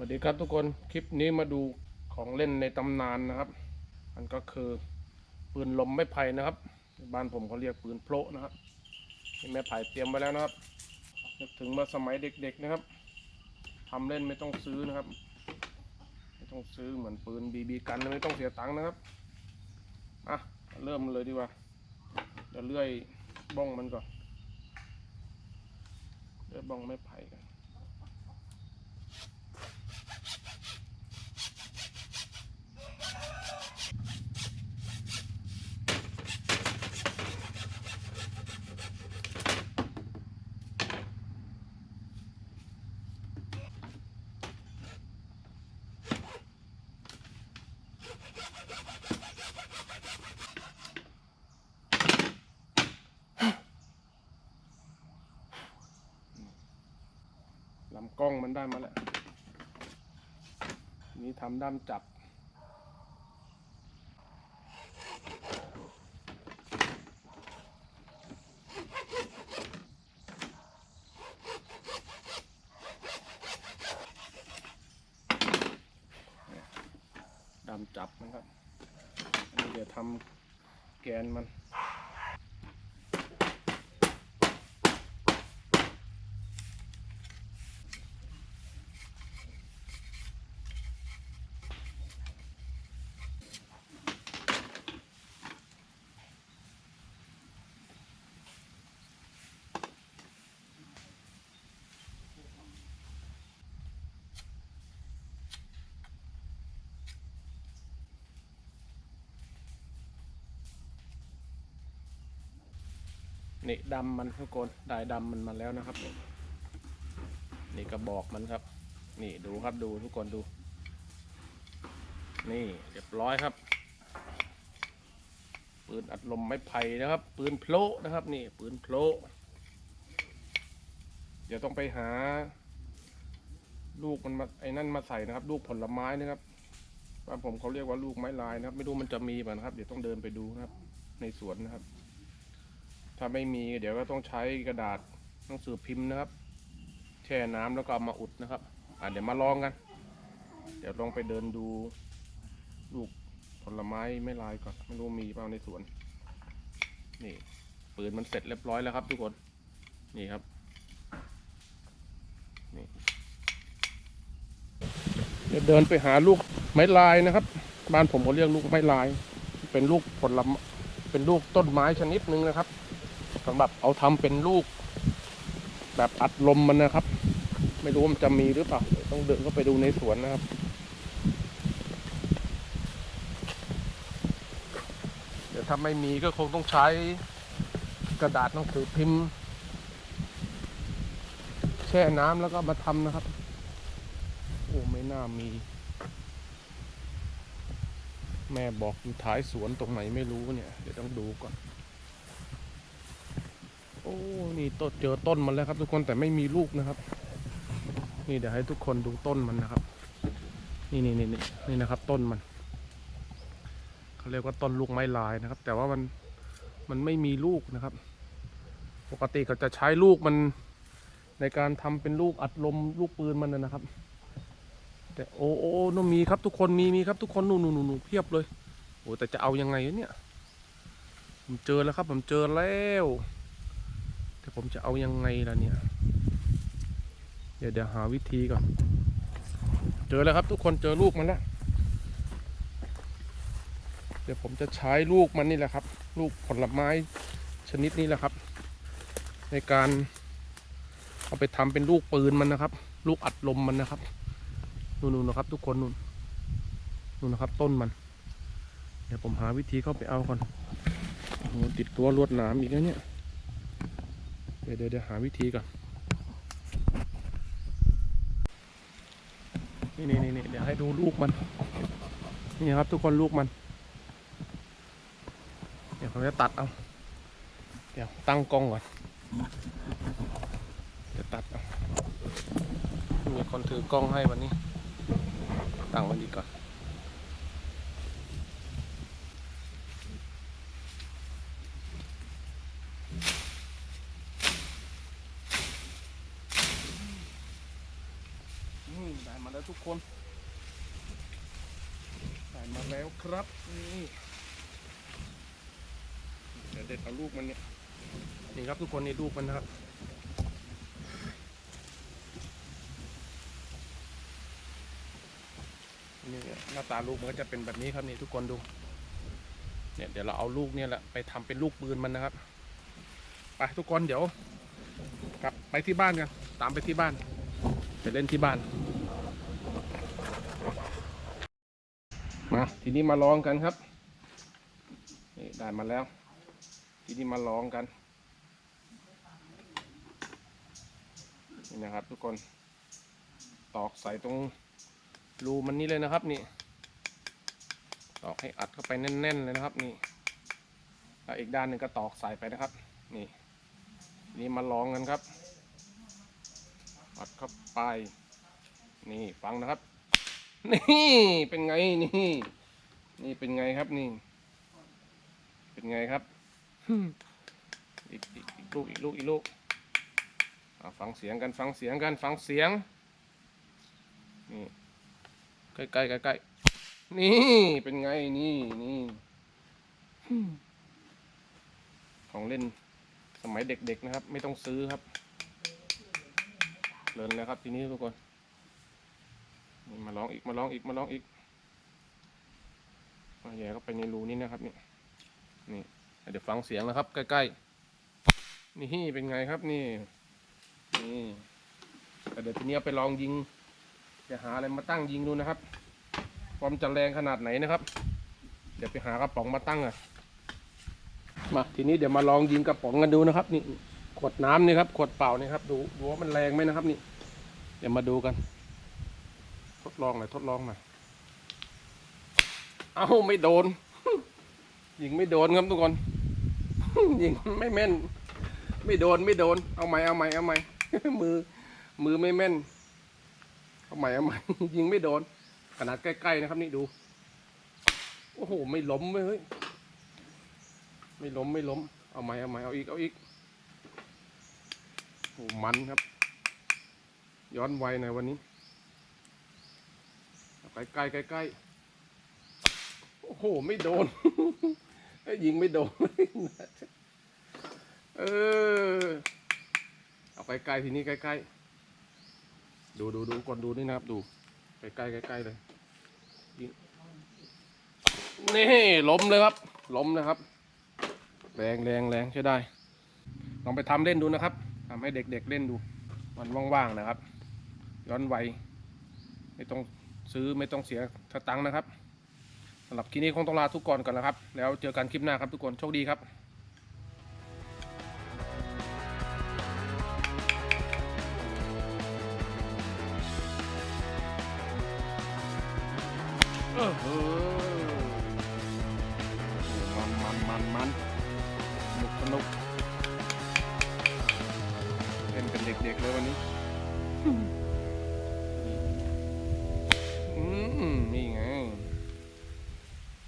วัสดีครับทุกคน คลิปนี้มาดูของเล่นในตำนานนะครับ มันก็คือปืนลมไม้ไผ่นะครับ บ้านผมเขาเรียกปืนโพะนะครับนี่ไม้ไผ่เตรียมไว้แล้วนะครับ นึกถึงเมื่อสมัยเด็กๆนะครับทำเล่นไม่ต้องซื้อนะครับ ไม่ต้องซื้อเหมือนปืนบีบีกันไม่ต้องเสียตังค์นะครับ อะ เริ่มเลยดีกว่าเดี๋ยวเลื่อยบ้องมันก่อน เลื่อยบ้องไม้ไผ่กัน ลำกล้องมันได้มาแล้ว นี่ทำด้ามจับ จับนะครับอันนี้เดี๋ยวทำแกนมัน นี่ดำมันทุกคนได้ดำมันมาแล้วนะครับ นี่กระบอกมันครับ นี่ดูครับดูทุกคนดู นี่เรียบร้อยครับ ปืนอัดลมไม้ไผ่นะครับ ปืนโพลนะครับ นี่ปืนโพลเดี๋ยวต้องไปหา ลูกมันมาไอ้นั่นมาใส่นะครับ ลูกผลไม้นะครับบ้านผมเขาเรียกว่าลูกไม้ลายนะครับ ไม่รู้มันจะมีป่ะนะครับ เดี๋ยวต้องเดินไปดูนะครับ ในสวนนะครับ ถ้าไม่มีเดี๋ยวก็ต้องใช้กระดาษหนังสือพิมพ์นะครับ แช่น้ำแล้วก็เอามาอุดนะครับ อะเดี๋ยวมาลองกัน เดี๋ยวลองไปเดินดูลูกผลไม้ไม่ลายก่อนไม่รู้มีเปล่าในสวน นี่ปืนมันเสร็จเรียบร้อยแล้วครับ ทุกคนนี่ครับนี่เดี๋ยวเดินไปหาลูกไม้ลายนะครับ บ้านผมเขาเรียกลูกไม้ลาย เป็นลูกผลไม้เป็นลูกต้นไม้ชนิดหนึ่งนะครับ สำหรับเอาทำเป็นลูก แบบอัดลมมันนะครับ ไม่รู้มันจะมีหรือเปล่าต้องเดินเข้าไปดูในสวนนะครับเดี๋ยวถ้าไม่มีก็คงต้องใช้กระดาษหนังสือพิมพ์ แช่น้ำแล้วก็มาทำนะครับ โอ้ไม่น่ามี แม่บอกอยู่ท้ายสวนตรงไหนไม่รู้เนี่ย เดี๋ยวต้องดูก่อน อ้นี่ต้นเจอต้นมันแล้วครับ ทุกคนแต่ไม่มีลูกนะครับ นี่เดี๋ยวให้ทุกคนดูต้นมันนะครับนี่นี่นี่นี่นี่นะครับ ต้นมันเขาเรียกว่าต้นลูกไม้ลายนะครับ แต่ว่ามันมันไม่มีลูกนะครับ ปกติเขาจะใช้ลูกมันในการทำเป็นลูกอัดลมลูกปืนมันนะครับ แต่โอ้โอ้โนมีครับทุกคนมีมีครับทุกคนหนู่นนู่นนู่นเพียบเลยโอ้แต่จะเอายังไงเนี่ย ผมเจอแล้วครับ ผมเจอแล้ว แต่ผมจะเอายังไงล่ะเนี่ย เดี๋ยวเดี๋ยวหาวิธีก่อน เจอแล้วครับทุกคนเจอลูกมันแล้ว เดี๋ยวผมจะใช้ลูกมันนี่แหละครับ ลูกผลไม้ชนิดนี้แหละครับ ในการเอาไปทำเป็นลูกปืนมันนะครับ ลูกอัดลมมันนะครับนู่นๆนะครับ ทุกคนนู่นนู่นนะครับ ต้นมัน เดี๋ยวผมหาวิธีเข้าไปเอาก่อนโอ้ติดตัวลวดหนามอีกแล้วเนี่ย ดี๋ยวเดี๋ยวหาวิธีก่อน นี่นี่นี่เดี๋ยวให้ดูลูกมัน นี่ครับทุกคนลูกมัน เดี๋ยวผมจะตัดเอา เดี๋ยวตั้งกล้องก่อนเดี๋ยวตัดเอามีคนถือกล้องให้วันนี้ ตั้งวันดีก่อน อืมได้มา แล้วทุกคนได้มาแล้วครับนี่เดี๋ยวเด็ดเอาลูกมันเนี่ยนี่ครับทุกคนนี่ลูกมันนะครับนี่หน้าตาลูกมันก็จะเป็นแบบนี้ครับนี่ทุกคนดู เนี่ยเดี๋ยวเราเอาลูกเนี่ยแหละไปทำเป็นลูกปืนมันนะครับไปทุกคนเดี๋ยว กลับไปที่บ้านกันตามไปที่บ้าน ไปเล่นที่บ้าน มาทีนี้มาลองกันครับนี่ได้มาแล้ว ทีนี้มาลองกันนี่นะครับ ทุกคนตอกใส่ตรงรูมันนี่เลยนะครับนี่ตอกให้อัดเข้าไปแน่น ๆ เลยนะครับนี่แล้วอีกด้านหนึ่งก็ตอกใส่ไปนะครับ นี่ทีนี่มาลองกันครับ อัดเข้าไป นี่ฟังนะครับ นี่เป็นไงนี่ นี่เป็นไงครับนี่ เป็นไงครับฮึ่มอีกอีกอีกลูกอีกลูกอีกลูกอะฟังเสียงกันฟังเสียงกันฟังเสียงนี่ใกล้ใกล้ใกล้ใกล้ๆนี่เป็นไงนี่นี่ฮึ่มของเล่นสมัยเด็กๆนะครับ ไม่ต้องซื้อครับเลินแล้วครับทีนี้ทุกคนนี่ มาลองอีกมาลองอีกมาลองอีกมาแย่เข้าไปในรูนี้นะครับนี่นี่เดี๋ยวฟังเสียงนะครับ ใกล้ๆนี่เป็นไงครับนี่นี่แต่เดี๋ยวทีนี้เอาไปลองยิงจะหาอะไรมาตั้งยิงดูนะครับความจะแรงขนาดไหนนะครับ เดี๋ยวไปหากระป๋องมาตั้งอะมาทีนี้เดี๋ยวมาลองยิงกระป๋องกันดูนะครับ นี่ขวดน้ำนี่ครับขวดเปล่านี่ครับดูดูว่ามันแรงไหมนะครับ นี่ เดี๋ยวมาดูกัน ดลองหน่อยทดลองหน่อยเอาไม่โดน ยิงไม่โดนครับทุกคน ยิงไม่แม่น ไม่โดนไม่โดน เอาใหม่เอาใหม่เอาใหม่มือ มือไม่แม่น เอาใหม่เอาใหม่ยิงไม่โดน ขนาดใกล้ๆนะครับ นี่ดู โอ้โห ไม่ล้มเว้ยเฮ้ย ไม่ล้มไม่ล้ม เอาใหม่เอาใหม่เอาอีกเอาอีกโอ้มันครับ ย้อนไวัยหน่อยวันนี้ ล้ใกล้ใกล้ใกล้ๆโอ้โห ไม่โดน ยิงไม่โดน เออ เอาใกล้ใกลทีนี้ใกล้ๆ ดูดูดูก่อนดูนี่นะครับ ดู ใกล้ใกล้ใกล้ๆเลยยิงนี่ล้มเลยครับ ล้มนะครับ แรงแรงแรงใช้ได้ ลองไปทำเล่นดูนะครับทำให้เด็กๆเล่นดู มันว่างๆนะครับ ย้อนไวไม่ต้อง ซื้อไม่ต้องเสียสตังค์นะครับสำหรับคลิปนี้คงต้องลาทุกคนก่อนแล้วครับ แล้วเจอกันคลิปหน้าครับทุกคนโชคดีครับเออมันมันมันมันสนุกสนุกเล่นเป็นเด็กๆเลยวันนี้